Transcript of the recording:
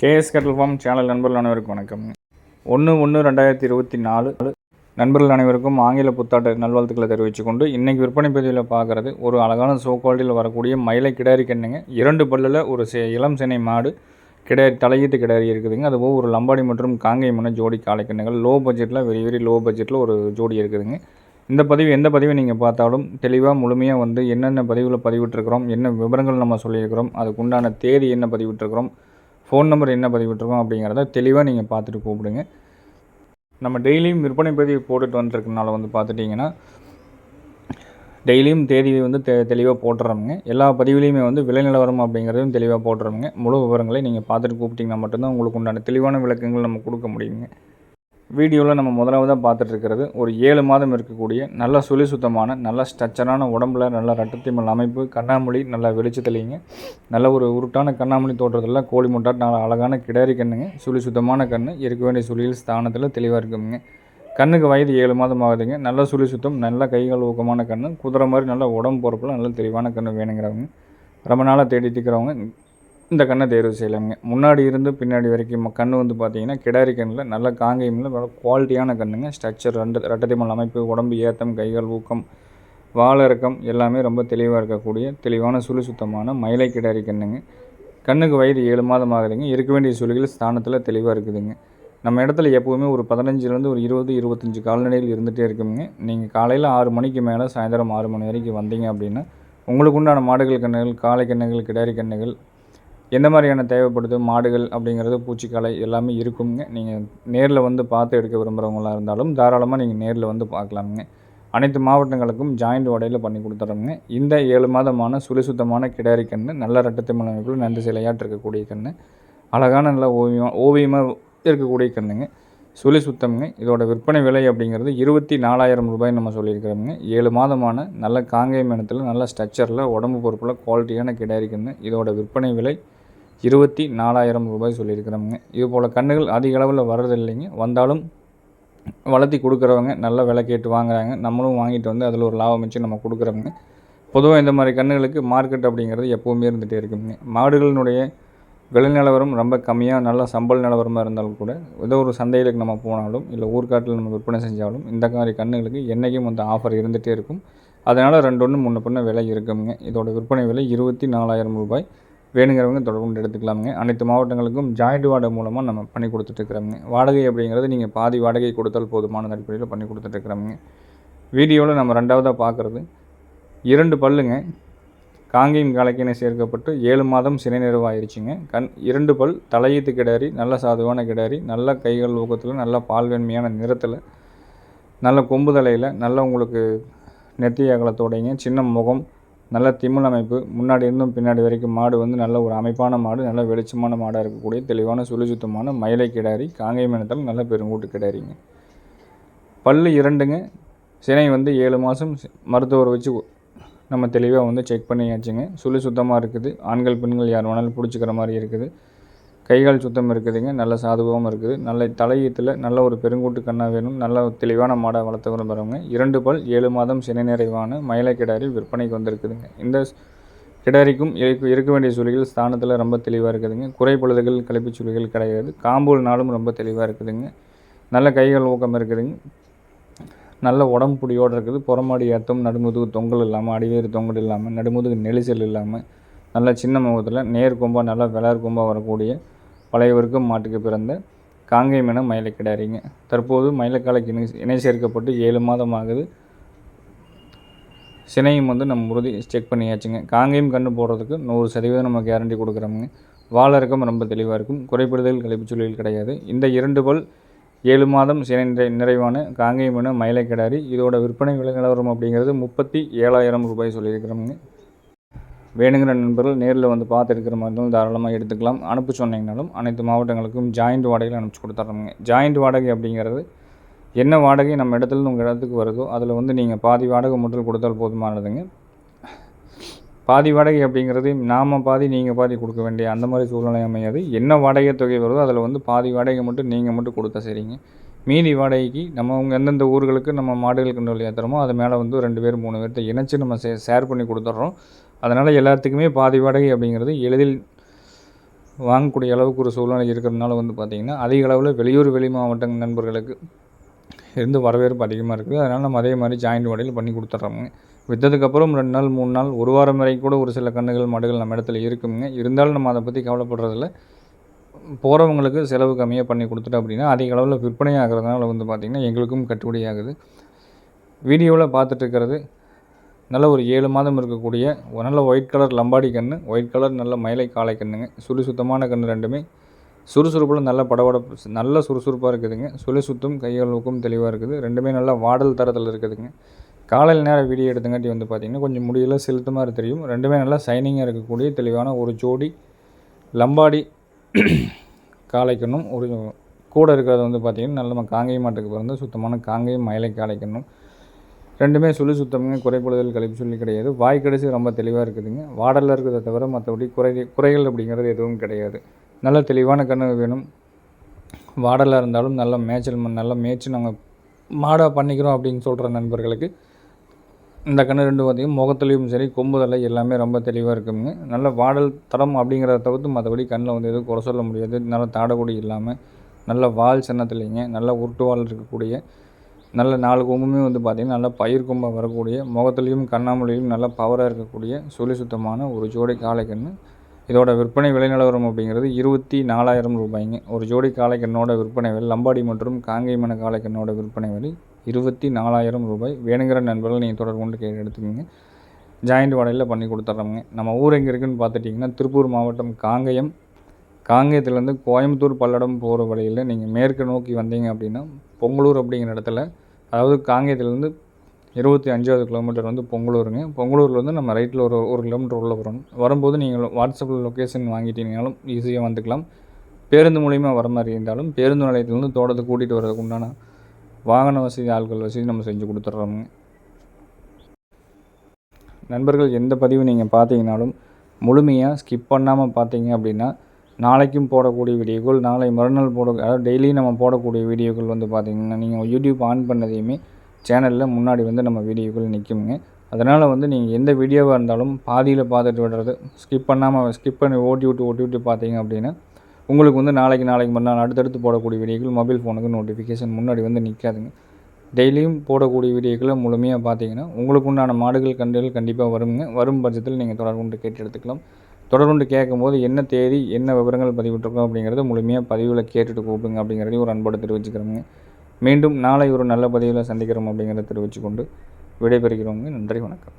KS கட்டல் form channel நண்பர்கள் அனைவருக்கும் வணக்கம். ஒன்று ஒன்று ரெண்டாயிரத்தி இருபத்தி நாலு நண்பர்கள் அனைவருக்கும் ஆங்கில புத்தாட்ட நல்வாழ்த்துக்களை தெரிவித்துக்கொண்டு இன்றைக்கி விற்பனை பதிவில் பார்க்குறது ஒரு அழகான சோ குவாலிட்டியில் வரக்கூடிய மயிலை கிடாரி கண்ணுங்க. இரண்டு பல்லில் ஒரு சே இளம் சினை மாடு கிடாரி தலையீட்டு கிடாரி இருக்குதுங்க. அதுபோல் ஒரு லம்பாடி மற்றும் காங்கை மன ஜோடி காலைக்கண்ணுகள் லோ பட்ஜெட்டில் வெரி வெரி லோ பட்ஜெட்டில் ஒரு ஜோடி இருக்குதுங்க. இந்த பதிவு எந்த பதிவை நீங்கள் பார்த்தாலும் தெளிவாக முழுமையாக வந்து என்னென்ன பதிவில் பதிவிட்டிருக்கிறோம் என்ன விவரங்கள் நம்ம சொல்லியிருக்கிறோம் அதுக்குண்டான தேதி என்ன பதிவிட்டிருக்கிறோம் ஃபோன் நம்பர் என்ன பதிவிட்டுருக்கோம் அப்படிங்கிறத தெளிவாக நீங்கள் பார்த்துட்டு கூப்பிடுங்க. நம்ம டெய்லியும் விற்பனை பதிவு போட்டுட்டு வந்துருக்கனால வந்து பார்த்துட்டிங்கன்னா டெய்லியும் தேதி வந்து தெ தெளிவாக போட்டுறோமுங்க. எல்லா பதிவுலேயுமே வந்து விலை நிலவரம் அப்படிங்கிறதையும் தெளிவாக போட்டுறோமுங்க. முழு விவரங்களை நீங்கள் பார்த்துட்டு கூப்பிட்டிங்கன்னா மட்டும்தான் உங்களுக்கு உண்டான தெளிவான விளக்கங்கள் நம்ம கொடுக்க முடியுங்க. வீடியோவில் நம்ம முதலாவதாக பார்த்துட்ருக்கிறது ஒரு ஏழு மாதம் இருக்கக்கூடிய நல்ல சுழி சுத்தமான நல்ல ஸ்ட்ரக்சரான உடம்புல நல்ல ரட்டத்திமல் அமைப்பு கண்ணாமொழி நல்லா வெளிச்சத்துலேங்க நல்ல ஒரு உருட்டான கண்ணாமொழி தோற்றத்தில் கோழி முட்டாட் நல்ல அழகான கிடாரி கண்ணுங்க சுழி சுத்தமான கண் இருக்க வேண்டிய சுழியில் ஸ்தானத்தில் தெளிவாக இருக்குங்க. கண்ணுக்கு வயது ஏழு மாதம் ஆகுதுங்க. நல்ல சுழி சுத்தம் நல்ல கைகள் ஊக்கமான கண் குதிரை மாதிரி நல்ல உடம்பு பொறுப்பில் நல்ல தெளிவான கண் வேணுங்கிறவங்க ரொம்ப நாளாக தேடிட்டு இருக்கிறவங்க இந்த கண்ணை தேர்வு செய்யலாங்க முன்னாடி இருந்து பின்னாடி வரைக்கும் கண் வந்து பார்த்தீங்கன்னா கிடாரி கண்ணில் நல்ல காங்கேயமில் நல்ல குவாலிட்டியான கண்ணுங்க. ஸ்ட்ரக்சர் ரெண்டு ரெட்டதிமல் அமைப்பு உடம்பு ஏத்தம் கைகள் ஊக்கம் வாழறக்கம் எல்லாமே ரொம்ப தெளிவாக இருக்கக்கூடிய தெளிவான சுழி சுத்தமான மயிலை கிடாரி கண்ணுங்க. கண்ணுக்கு வயது ஏழு மாதம் ஆகுதுங்க. இருக்க வேண்டிய சுழிகள் ஸ்தானத்தில் தெளிவாக இருக்குதுங்க. நம்ம இடத்துல எப்போவுமே ஒரு பதினஞ்சுலேருந்து ஒரு இருபது இருபத்தஞ்சி கால்நடைகள் இருந்துகிட்டே இருக்குங்க. நீங்கள் காலையில் ஆறு மணிக்கு மேலே சாயந்தரம் ஆறு மணி வரைக்கும் வந்தீங்க அப்படின்னா உங்களுக்கு உண்டான மாடுகள் கண்ணுகள் காளை கண்ணுகள் கிடாரி கண்ணுகள் எந்த மாதிரியான தேவைப்படுது மாடுகள் அப்படிங்கிறது பூச்சிக்கலை எல்லாமே இருக்குங்க நீங்கள் நேரில் வந்து பார்த்து எடுக்க விரும்புகிறவங்களா இருந்தாலும் தாராளமாக நீங்கள் நேரில் வந்து பார்க்கலாமுங்க. அனைத்து மாவட்டங்களுக்கும் ஜாயிண்ட் உடையில் பண்ணி கொடுத்துட்றோங்க இந்த ஏழு மாதமான சுழி சுத்தமான கிடாரி கன்று நல்ல ரட்டத்தை அமைப்பில் நண்டு சிலையாட்டு இருக்கக்கூடிய கன்று அழகான நல்ல ஓவியம் ஓவியமாக இருக்கக்கூடிய கன்றுங்க. சுழி சுத்தம்ங்க. இதோட விற்பனை விலை அப்படிங்கிறது இருபத்தி நாலாயிரம் ரூபாய் நம்ம சொல்லியிருக்கிறோங்க ஏழு மாதமான நல்ல காங்கேயம் இனத்தில் நல்ல ஸ்ட்ரக்சரில் உடம்பு பொறுப்பில் குவாலிட்டியான கிடாரி கன்று இதோட விற்பனை விலை இருபத்தி நாலாயிரம் ரூபாய் சொல்லியிருக்கிறோமுங்க இது போல் கன்றுகள் அதிக அளவில் வர்றதில்லைங்க. வந்தாலும் வளர்த்தி கொடுக்குறவங்க நல்ல விலை கேட்டு வாங்குறாங்க. நம்மளும் வாங்கிட்டு வந்து அதில் ஒரு லாபம் வச்சு நம்ம கொடுக்குறோங்க பொதுவாக இந்த மாதிரி கன்றுகளுக்கு மார்க்கெட் அப்படிங்கிறது எப்போவுமே இருந்துகிட்டே இருக்குங்க. மாடுகளினுடைய விலை நிலவரம் ரொம்ப கம்மியாக நல்ல சம்பள நிலவரமாக இருந்தாலும் கூட ஏதோ ஒரு சந்தைகளுக்கு நம்ம போனாலும் இல்லை ஊர்காட்டில் நம்ம விற்பனை செஞ்சாலும் இந்த மாதிரி கன்றுகளுக்கு என்றைக்கும் வந்து ஆஃபர் இருந்துகிட்டே இருக்கும். அதனால் ரெண்டு ஒன்று முன்ன பின்ன விலை இருக்குங்க. இதோட விற்பனை விலை இருபத்தி நாலாயிரம் ரூபாய். வேணுங்கிறவங்க தொடர்பு எடுத்துக்கலாமுங்க. அனைத்து மாவட்டங்களுக்கும் ஜாயிண்ட் வாடகை மூலமாக நம்ம பண்ணி கொடுத்துட்ருக்குறோங்க வாடகை அப்படிங்கிறது நீங்கள் பாதி வாடகை கொடுத்தால் போதுமான அடிப்படையில் பண்ணி கொடுத்துட்ருக்குறோங்க வீடியோவில் நம்ம ரெண்டாவதாக பார்க்குறது இரண்டு பல்லுங்க. காங்கேயம் காலைக்கினை சேர்க்கப்பட்டு ஏழு மாதம் சினை நிறைவாயிருச்சுங்க. கண் இரண்டு பல் தலையீத்து கிடாரி நல்ல சாதுவான கிடாரி நல்ல கைகள் ஊக்கத்தில் நல்ல பால்வன்மையான நிறத்தில் நல்ல கொம்பு தலையில் நல்ல உங்களுக்கு நெத்தி அகலத்தோடைங்க சின்ன முகம் நல்ல திமிழ் அமைப்பு முன்னாடி இருந்தும் பின்னாடி வரைக்கும் மாடு வந்து நல்ல ஒரு அமைப்பான மாடு நல்ல வெளிச்சமான மாடாக இருக்கக்கூடிய தெளிவான சுழி சுத்தமான மயிலை கிடாரி காங்கேயம் மனத்தால் நல்ல பெருங்கூட்டு கிடாரிங்க. பல் இரண்டுங்க. சினை வந்து ஏழு மாதம் மருத்துவர் வச்சு நம்ம தெளிவாக வந்து செக் பண்ணியாச்சுங்க. சுழி சுத்தமாக இருக்குது. ஆண்கள் பெண்கள் யார் வேணாலும் பிடிச்சிக்கிற மாதிரி இருக்குது. கைகால் சுத்தம் இருக்குதுங்க. நல்ல சாதுவாகவும் இருக்குது. நல்ல தலையீத்தில் நல்ல ஒரு பெருங்கூட்டு கண்ணாக வேணும். நல்ல தெளிவான மாடாக வளர்த்து விரும்புகிறவங்க இரண்டு பல் ஏழு மாதம் சினை நிறைவான மயிலை கிடாரி விற்பனைக்கு வந்திருக்குதுங்க. இந்த கிடாரிக்கும் இருக்க இருக்க வேண்டிய சுழிகள் ஸ்தானத்தில் ரொம்ப தெளிவாக இருக்குதுங்க. குறைப்பொழுதுகள் கழிப்பு சுழிகள் கிடையாது. காம்பூல் நாளும் ரொம்ப தெளிவாக இருக்குதுங்க. நல்ல கைகள் ஊக்கம் இருக்குதுங்க. நல்ல உடம்புடியோடு இருக்குது. புறமாடி ஏத்தம் நடுமுதுகு தொங்கல் இல்லாமல் அடிவேறு தொங்கல் இல்லாமல் நடுமுதுகு நெரிசல் இல்லாமல் நல்ல சின்ன முகத்தில் நேர் கொம்பாக நல்லா விளர் கொம்பாக வரக்கூடிய பழையவருக்கும் மாட்டுக்கு பிறந்த காங்கேயம் என மயிலை கிடாரிங்க தற்போது மயிலக்காலைக்கு இணை இணை சேர்க்கப்பட்டு ஏழு மாதம் ஆகுது சினையும் வந்து நம்ம உறுதி செக் பண்ணியாச்சுங்க. காங்கேயம் கன்று போடுறதுக்கு நூறு சதவீதம் நம்ம கேரண்டி கொடுக்குறோமுங்க. வாழறக்கம் ரொம்ப தெளிவாக இருக்கும். குறைப்படுதல் கழிப்பு கிடையாது. இந்த இரண்டு பல் ஏழு மாதம் சினை நிறை நிறைவான காங்கேயம் என மயிலை கிடாரி இதோட விற்பனை விலை நிலவரம் அப்படிங்கிறது முப்பத்தி ஏழாயிரம் ரூபாய் சொல்லியிருக்கிறோமுங்க. வேணுங்கிற நண்பர்கள் நேரில் வந்து பார்த்து எடுக்கிற மாதிரி இருந்தாலும் தாராளமாக எடுத்துக்கலாம். அனுப்பி சொன்னீங்கனாலும் அனைத்து மாவட்டங்களுக்கும் ஜாயிண்ட் வாடகையில் அனுப்பிச்சி கொடுத்துட்றோங்க ஜாயிண்ட் வாடகை அப்படிங்கிறது என்ன வாடகை நம்ம இடத்துல உங்கள் இடத்துக்கு வருதோ அதில் வந்து நீங்கள் பாதி வாடகை மட்டும் கொடுத்தால் போதுமானதுங்க. பாதி வாடகை அப்படிங்கிறது நாம் பாதி நீங்கள் பாதி கொடுக்க வேண்டிய அந்த மாதிரி சூழ்நிலை அமையாது. என்ன வாடகை தொகை வருதோ அதில் வந்து பாதி வாடகை மட்டும் நீங்கள் மட்டும் கொடுத்தா சரிங்க. மீதி வாடகைக்கு நம்ம அவங்க எந்தெந்த ஊர்களுக்கு நம்ம மாடுகள் கொண்டு ஏற்றுறோமோ அது மேலே வந்து ரெண்டு பேர் மூணு பேர்த்த இணைச்சி நம்ம சே ஷேர் பண்ணி கொடுத்துட்றோம். அதனால் எல்லாத்துக்குமே பாதி வாடகை அப்படிங்கிறது எளிதில் வாங்கக்கூடிய அளவுக்கு ஒரு சூழ்நிலை இருக்கிறதுனால வந்து பார்த்திங்கன்னா அதிக அளவில் வெளியூர் வெளி மாவட்ட நண்பர்களுக்கு இருந்து வரவேற்பு அதிகமாக இருக்குது. அதனால் நம்ம அதே மாதிரி ஜாயிண்ட் வாடகையில் பண்ணி கொடுத்துட்றோங்க விற்றதுக்கப்புறம் ரெண்டு நாள் மூணு நாள் ஒரு வாரம் வரைக்கும் கூட ஒரு சில கன்றுகள் மாடுகள் நம்ம இடத்துல இருக்குங்க இருந்தாலும் நம்ம அதை பற்றி கவலைப்படுறதில்ல. போகிறவங்களுக்கு செலவு கம்மியாக பண்ணி கொடுத்துட்டோம் அப்படின்னா அதிக அளவில் விற்பனை ஆகிறதுனால வந்து பார்த்திங்கன்னா எங்களுக்கும் கட்டுப்படி ஆகுது. வீடியோவில் பார்த்துட்ருக்கிறது நல்ல ஒரு ஏழு மாதம் இருக்கக்கூடிய ஒரு நல்ல ஒயிட் கலர் லம்பாடி கன்று ஒயிட் கலர் நல்ல மயிலை காளை கன்றுங்க சுழி சுத்தமான கன்று ரெண்டுமே. சுறுசுறுப்பில் நல்ல படபடப்பு நல்ல சுறுசுறுப்பாக இருக்குதுங்க. சுழி சுத்தும் கையளவுக்கும் தெளிவாக இருக்குது. ரெண்டுமே நல்லா வாடல் தரத்தில் இருக்குதுங்க. காலையில் நேரம் வீடியோ எடுத்தங்காட்டி வந்து பார்த்திங்கன்னா கொஞ்சம் முடியல செலுத்தமாக தெரியும். ரெண்டுமே நல்லா சைனிங்காக இருக்கக்கூடிய தெளிவான ஒரு ஜோடி லம்பாடி காளைக்கண்ணும் ஒரு கூட இருக்கிறது வந்து பார்த்திங்கன்னா நல்ல நம்ம காங்கேயம் மாட்டுக்கு பிறந்த சுத்தமான காங்கேயம் மயிலை காளைக்கண்ணும் ரெண்டுமே சொல்லி சுத்தமாக குறைபடுதல் கழிப்பு சொல்லி கிடையாது. வாய் கடைசி ரொம்ப தெளிவாக இருக்குதுங்க. வாடலில் இருக்கிறத தவிர மற்றபடி குறை குறைகள் அப்படிங்கிறது எதுவும் கிடையாது. நல்ல தெளிவான கண்ணு வேணும். வாடலாக இருந்தாலும் நல்ல மேய்ச்சல் நல்ல மேய்ச்சி நாங்கள் மாடாக பண்ணிக்கிறோம் அப்படின்னு சொல்கிற நண்பர்களுக்கு இந்த கண்ணு ரெண்டு பார்த்திங்கன்னா முகத்துலேயும் சரி கொம்புதலை எல்லாமே ரொம்ப தெளிவாக இருக்குங்க. நல்ல வாடல் தரம் அப்படிங்கிறத தவிர்த்து மற்றபடி கண்ணில் வந்து எதுவும் குறை சொல்ல முடியாது. நல்ல தாடகுடி இல்லாமல் நல்ல வால் சின்னத்துலேங்க நல்ல உருட்டு வால் இருக்கக்கூடிய நல்ல நாலு கொம்புமே வந்து பார்த்திங்கன்னா நல்லா பயிர் கொம்பாக வரக்கூடிய முகத்துலேயும் கண்ணாமொழியும் நல்ல பவராக இருக்கக்கூடிய சுழி சுத்தமான ஒரு ஜோடி காளைக்கன்று இதோட விற்பனை விலை நிலவரம் அப்படிங்கிறது இருபத்தி நாலாயிரம் ரூபாய்ங்க. ஒரு ஜோடி காளைக்கண்ணோட விற்பனை விலை லம்பாடி மற்றும் காங்கேயமன காளைக்கண்ணோட விற்பனை விலை இருபத்தி நாலாயிரம் ரூபாய். வேணுங்கிற நண்பர்கள் நீங்கள் தொடர்பு கொண்டு கேட்டு எடுத்துக்கோங்க. ஜாயிண்ட் வாடகையில் பண்ணி கொடுத்துட்றோங்க நம்ம ஊர் எங்கே இருக்குதுன்னு பார்த்துட்டிங்கன்னா திருப்பூர் மாவட்டம் காங்கயம். காங்கேயத்துலேருந்து கோயம்புத்தூர் பல்லடம் போகிற வழியில் நீங்கள் மேற்கு நோக்கி வந்தீங்க அப்படின்னா பொங்கலூர் அப்படிங்கிற இடத்துல அதாவது காங்கேயத்துலேருந்து இருபத்தி அஞ்சாவது கிலோமீட்டர் வந்து பொங்கலூருங்க. பொங்கலூர்லேருந்து நம்ம ரைட்டில் ஒரு ஒரு கிலோமீட்டர் உள்ளே வரும். வரும்போது நீங்கள் வாட்ஸ்அப்பில் லொக்கேஷன் வாங்கிட்டீங்கனாலும் ஈஸியாக வந்துக்கலாம். பேருந்து மூலிமா வர மாதிரி இருந்தாலும் பேருந்து நிலையத்துலேருந்து தோட்டத்தை கூட்டிகிட்டு வரதுக்கு உண்டான வாகன வசதி ஆட்கள் வசதி நம்ம செஞ்சு கொடுத்துட்றோங்க நண்பர்கள் எந்த பதிவு நீங்கள் பார்த்தீங்கனாலும் முழுமையாக ஸ்கிப் பண்ணாமல் பார்த்தீங்க அப்படின்னா நாளைக்கும் போடக்கூடிய வீடியோக்கள் நாளை மறுநாள் போட அதாவது டெய்லியும் நம்ம போடக்கூடிய வீடியோக்கள் வந்து பார்த்திங்கன்னா நீங்கள் யூடியூப் ஆன் பண்ணதையுமே சேனலில் முன்னாடி வந்து நம்ம வீடியோக்கள் நிற்குங்க அதனால் வந்து நீங்கள் எந்த வீடியோவாக இருந்தாலும் பாதியில் பார்த்துட்டு விடுறது ஸ்கிப் பண்ணாமல் ஸ்கிப் பண்ணி ஓட்டி விட்டு ஓட்டி விட்டு பார்த்தீங்க அப்படின்னா உங்களுக்கு வந்து நாளைக்கு நாளைக்கு மறுநாள் அடுத்தடுத்து போடக்கூடிய வீடியோக்கள் மொபைல் ஃபோனுக்கு நோட்டிஃபிகேஷன் முன்னாடி வந்து நிற்காதுங்க டெய்லியும் போடக்கூடிய வீடியோக்களை முழுமையாக பார்த்தீங்கன்னா உங்களுக்கு உண்டான மாடுகள் கண்டுகள் கண்டிப்பாக வருங்க. வரும் பட்சத்தில் நீங்கள் தொடர்புண்டு கேட்டு எடுத்துக்கலாம். தொடர்புண்டு கேட்கும்போது என்ன தேதி என்ன விவரங்கள் பதிவிட்டிருக்கோம் அப்படிங்கிறத முழுமையாக பதிவில் கேட்டுட்டு கூப்பிடுங்க அப்படிங்கிறதையும் ஒரு அன்போடு தெரிவிச்சுக்கிறோங்க. மீண்டும் நாளை ஒரு நல்ல பதிவில் சந்திக்கிறோம் அப்படிங்கிறத தெரிவித்துக்கொண்டு விடைபெறுகிறோங்க. நன்றி வணக்கம்.